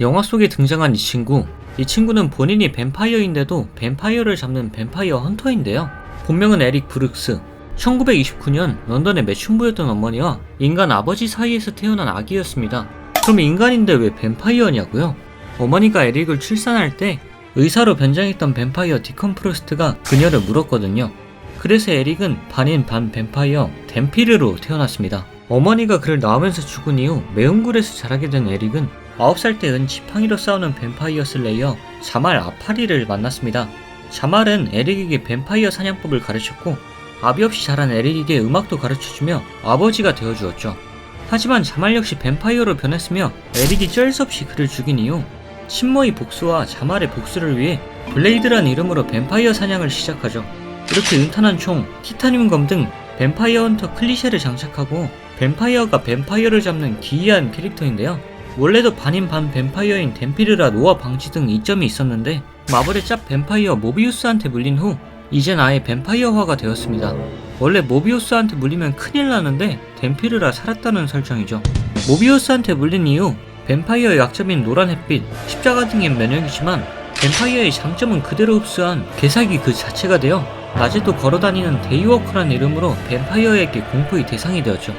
영화 속에 등장한 이 친구. 이 친구는 본인이 뱀파이어인데도 뱀파이어를 잡는 뱀파이어 헌터인데요. 본명은 에릭 브룩스. 1929년 런던의 매춘부였던 어머니와 인간 아버지 사이에서 태어난 아기였습니다. 그럼 인간인데 왜 뱀파이어냐고요? 어머니가 에릭을 출산할 때 의사로 변장했던 뱀파이어 디컨 프로스트가 그녀를 물었거든요. 그래서 에릭은 반인 반 뱀파이어 댐피르로 태어났습니다. 어머니가 그를 낳으면서 죽은 이후 매운 굴에서 자라게 된 에릭은 9살 때은 지팡이로 싸우는 뱀파이어 슬레이어 자말 아파리를 만났습니다. 자말은 에릭에게 뱀파이어 사냥법을 가르쳤고 아비 없이 자란 에릭에게 음악도 가르쳐주며 아버지가 되어주었죠. 하지만 자말 역시 뱀파이어로 변했으며 에릭이 쩔수 없이 그를 죽인 이후 신모의 복수와 자말의 복수를 위해 블레이드란 이름으로 뱀파이어 사냥을 시작하죠. 이렇게 은탄한 총, 티타늄 검 등 뱀파이어 헌터 클리셰를 장착하고 뱀파이어가 뱀파이어를 잡는 기이한 캐릭터인데요. 원래도 반인 반 뱀파이어인 댐피르라 노아 방지 등 이점이 있었는데 마블의 짭 뱀파이어 모비우스한테 물린 후 이젠 아예 뱀파이어화가 되었습니다. 원래 모비우스한테 물리면 큰일 나는데 댐피르라 살았다는 설정이죠. 모비우스한테 물린 이후 뱀파이어의 약점인 노란 햇빛, 십자가 등의 면역이지만 뱀파이어의 장점은 그대로 흡수한 개사기 그 자체가 되어 낮에도 걸어다니는 데이워커라는 이름으로 뱀파이어에게 공포의 대상이 되었죠.